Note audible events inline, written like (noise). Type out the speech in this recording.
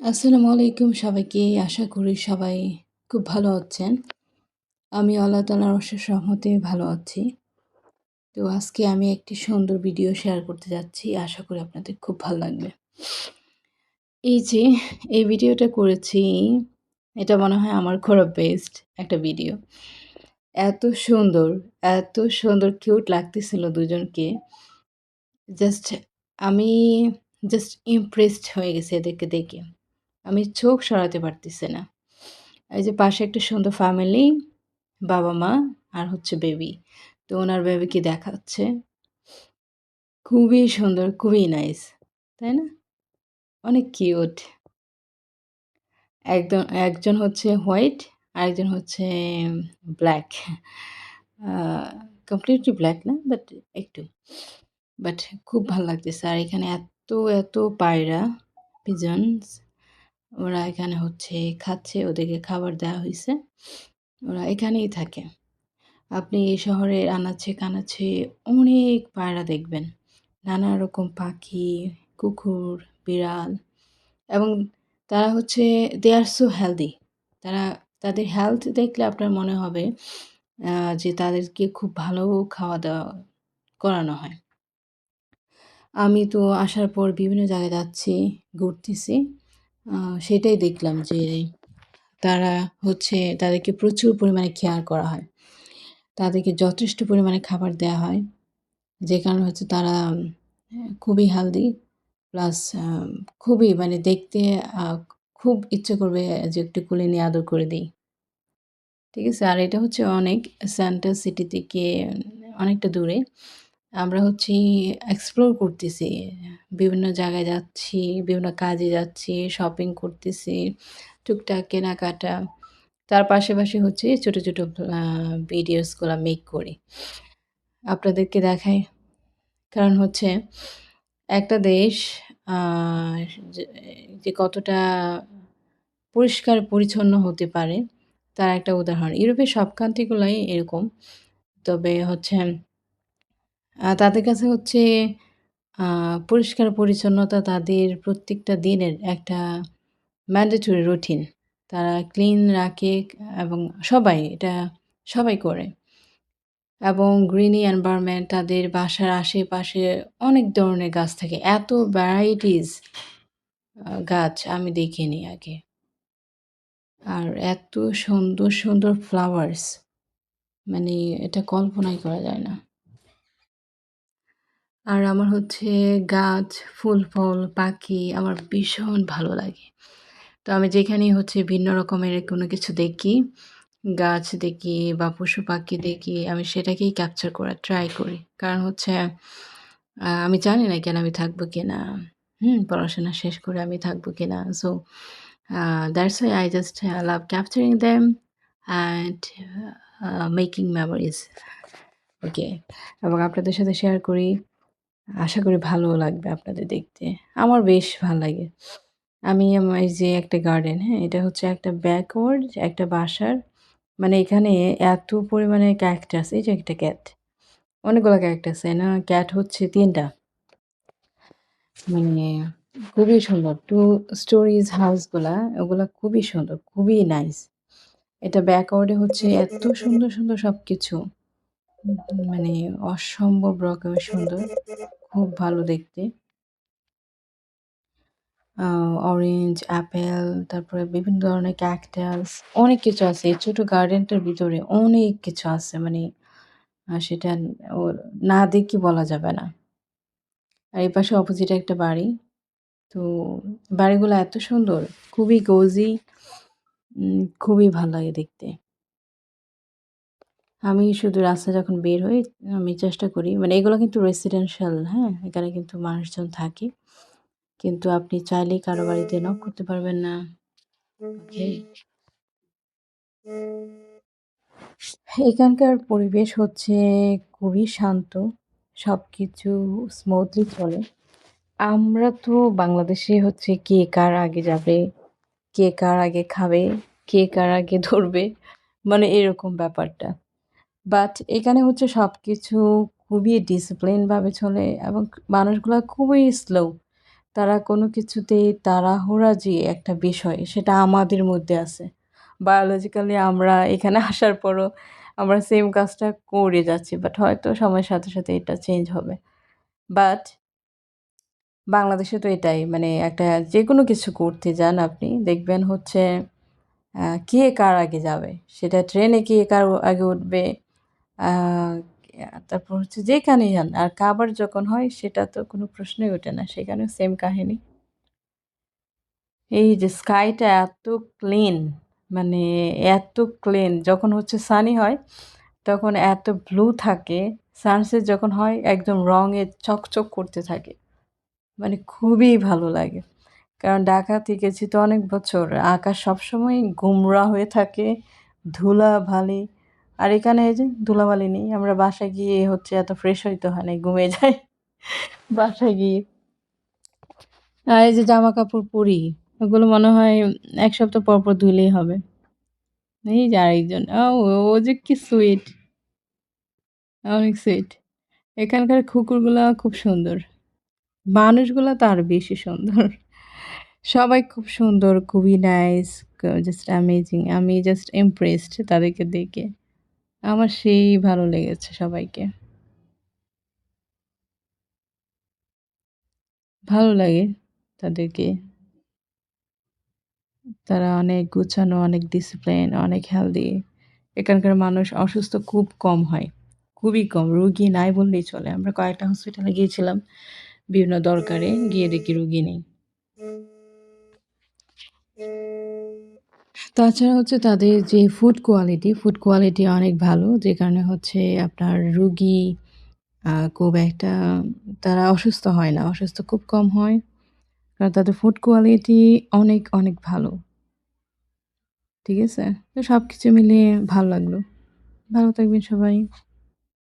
আসসালামু আলাইকুম সবাইকে। আশা করি সবাই খুব ভালো আছেন। আমি আল্লাহ তালার অশেষ রহমতে ভালো আছি। তো আজকে আমি একটি সুন্দর ভিডিও শেয়ার করতে যাচ্ছি। আশা করি আপনাদের খুব ভালো লাগবে। এই যে, এই ভিডিওটা করেছি, এটা মনে হয় আমার খুব বেস্ট একটা ভিডিও এত সুন্দর এত সুন্দর কিউট লাগতেছিল দুজনকে। জাস্ট আমি জাস্ট ইমপ্রেসড হয়ে গেছে এদেরকে দেখে। আমি চোখ সরাতে পারতেছি না। এই যে পাশে একটা সুন্দর ফ্যামিলি বাবা মা আর হচ্ছে বেবি তো ওনার বেবিকে দেখাচ্ছে। খুবই সুন্দর, খুবই নাইস তাই না? অনেক কিউট একদম একজন হচ্ছে হোয়াইট আর একজন হচ্ছে ব্ল্যাক কমপ্লিটলি ব্ল্যাক না বাট একটু। বাট খুব ভালো লাগতেছে। আর এখানে এত এত পায়রা পিজনস ওরা এখানে হচ্ছে খাচ্ছে, ওদেরকে খাবার দেওয়া হয়েছে ওরা এখানেই থাকে। আপনি এই শহরের আনাচ্ছে কানাচ্ছে অনেক পায়রা দেখবেন। নানা রকম পাখি, কুকুর, বিড়াল এবং তারা হচ্ছে দে আর সো হেলদি তারা, তাদের হেলথ দেখলে আপনার মনে হবে যে তাদেরকে খুব ভালো খাওয়া দাওয়া করানো হয়। আমি তো আসার পর বিভিন্ন জায়গায় যাচ্ছি, ঘুরতেছি। সেটাই দেখলাম যে তারা হচ্ছে তাদেরকে প্রচুর পরিমাণে খেয়াল করা হয়। তাদেরকে যথেষ্ট পরিমাণে খাবার দেওয়া হয়, যে কারণে হচ্ছে তারা, খুবই হেলদি প্লাস খুবই মানে দেখতে খুব ইচ্ছে করবে যে একটু কুলে নিয়ে আদর করে দিই। ঠিক আছে? আর এটা হচ্ছে অনেক সেন্টার সিটি থেকে অনেকটা দূরে। আমরা হচ্ছি এক্সপ্লোর করতেছি। বিভিন্ন জায়গায় যাচ্ছি, বিভিন্ন কাজে যাচ্ছি শপিং করতেছি, টুকটাক কেনাকাটা। তার পাশাপাশি হচ্ছে ছোট ছোট ভিডিওসগুলো মেক করি। আপনাদেরকে দেখাই। কারণ হচ্ছে একটা দেশ যে কতটা পরিষ্কার, পরিচ্ছন্ন হতে পারে, তার একটা উদাহরণ। ইউরোপের সব কান্ট্রিগুলোই এরকম। তবে হচ্ছে তাদের কাছে হচ্ছে পরিষ্কার পরিচ্ছন্নতা তাদের প্রত্যেকটা দিনের একটা ম্যান্ডেটরি রুটিন তারা ক্লিন রাখে এবং সবাই এটা সবাই করে। এবং গ্রিনি এনভায়রনমেন্ট তাদের বাসার আশেপাশে অনেক ধরনের গাছ থাকে। এত ভ্যারাইটিস গাছ আমি দেখিনি আগে। আর এত সুন্দর সুন্দর ফ্লাওয়ার্স মানে এটা কল্পনাই করা যায় না। আর আমার হচ্ছে গাছ ফুল ফল পাখি আমার ভীষণ ভালো লাগে। তো আমি যেখানেই হচ্ছে ভিন্ন রকমের কোনো কিছু দেখি, গাছ দেখি বা পশু পাখি দেখি, আমি সেটাকেই ক্যাপচার করার ট্রাই করি। কারণ হচ্ছে আমি জানি না কেন আমি থাকব কি না হুম, পড়াশোনা শেষ করে আমি থাকব কি না so that's why I just love capturing them and making memories okay এবং আপনাদের সাথে শেয়ার করি। আশা করি ভালো লাগবে আপনাদের দেখতে। আমার বেশ ভালো লাগে। আমি আমার যে একটা গার্ডেন হ্যাঁ এটা হচ্ছে একটা ব্যাকওয়ার্ড একটা বাসার। মানে এখানে এত পরিমাণে ক্যাকটাস এই যে একটা ক্যাট অনেকগুলো ক্যাকটাস না? ক্যাট হচ্ছে তিনটা। মানে খুবই সুন্দর। টু স্টোরিজ হাউসগুলা ওগুলা খুবই সুন্দর, খুবই নাইস এটা ব্যাকওয়ার্ডে হচ্ছে এত সুন্দর সুন্দর সব কিছু মানে অসম্ভব রকমের সুন্দর। খুব ভালো দেখতে। অরেঞ্জ অ্যাপেল তারপরে বিভিন্ন ধরনের ক্যাকটাস অনেক কিছু আছে। এই ছোটো গার্ডেনটার ভিতরে অনেক কিছু আছে মানে সেটা না দেখি বলা যাবে না। আর এই পাশে অপোজিটে একটা বাড়ি। তো বাড়িগুলো এত সুন্দর, খুবই গোজি খুবই ভালো লাগে দেখতে। আমি শুধু রাস্তা যখন বের হই, আমি চেষ্টা করি মানে এগুলো কিন্তু রেসিডেন্সিয়াল হ্যাঁ? এখানে কিন্তু মানুষজন থাকে। কিন্তু আপনি চাইলেই কারও বাড়িতে নক করতে পারবেন না। এখানকার পরিবেশ হচ্ছে খুবই শান্ত সব কিছু স্মুথলি চলে। আমরা তো বাংলাদেশে হচ্ছে কে কার আগে যাবে, কে কার আগে খাবে, কে কার আগে ধরবে মানে এরকম ব্যাপারটা। বাট এখানে হচ্ছে সব কিছু খুবই ডিসিপ্লিনভাবে চলে এবং মানুষগুলো খুবই স্লো তারা কোনো কিছুতেই তাড়াহুড়া যে একটা বিষয়, সেটা আমাদের মধ্যে আছে। বায়োলজিক্যালি আমরা এখানে (laughs) আসার পরও আমরা সেম কাজটা করে যাচ্ছি বাট হয়তো সময়ের সাথে সাথে এটা চেঞ্জ হবে। বাট বাংলাদেশে তো এটাই মানে একটা যে কোনো কিছু করতে যান আপনি, দেখবেন হচ্ছে কে কার আগে যাবে? সেটা ট্রেনে কে কার আগে উঠবে? তারপর হচ্ছে যেখানেই যান, আর খাবার যখন হয়, সেটা তো কোনো প্রশ্নই ওঠে না, সেখানেও সেম কাহিনী। এই যে স্কাইটা এত ক্লিন মানে এত ক্লিন যখন হচ্ছে সানি হয়, তখন এত ব্লু থাকে সানসেট যখন হয়, একদম রঙে চকচক করতে থাকে। মানে খুবই ভালো লাগে। কারণ ঢাকা থেকেছি তো অনেক বছর, আকাশ সবসময় গুমরা হয়ে থাকে ধুলা ভালি আর এখানে এই যে ধুলাবালি নেই, আমরা বাসায় গিয়ে হচ্ছে এত ফ্রেশ হইতে হয় না ঘুমিয়ে যাই। (laughs) বাসায় গিয়ে। আর এই যে জামা কাপড় পরি, ওগুলো মনে হয় এক সপ্তাহ পর পর ধুলেই হবে। এই যে আরেকজন, ও যে কি সুইট অনেক সুইট এখানকার কুকুরগুলো খুব সুন্দর। মানুষগুলো তো আরও বেশি সুন্দর। সবাই খুব সুন্দর, খুবই নাইস জাস্ট অ্যামেজিং আমি জাস্ট ইমপ্রেসড তাদেরকে দেখে। আমার সেই ভালো লেগেছে সবাইকে। ভালো লাগে তাদেরকে। তারা অনেক গুছানো, অনেক ডিসিপ্লিন অনেক হেলদি এখানকার মানুষ অসুস্থ খুব কম হয়, খুবই কম। রুগী নাই বললেই চলে। আমরা কয়েকটা হসপিটালে গিয়েছিলাম, বিভিন্ন দরকারে গিয়ে দেখি রুগী নেই। তাছাড়া হচ্ছে তাদের যে ফুড কোয়ালিটি ফুড কোয়ালিটি অনেক ভালো, যে কারণে হচ্ছে আপনার রুগী খুব একটা তারা অসুস্থ হয় না, অসুস্থ খুব কম হয়। কারণ তাদের ফুড কোয়ালিটি অনেক অনেক ভালো। ঠিক আছে? তো সব কিছু মিলিয়ে ভালো লাগল। ভালো থাকবেন সবাই।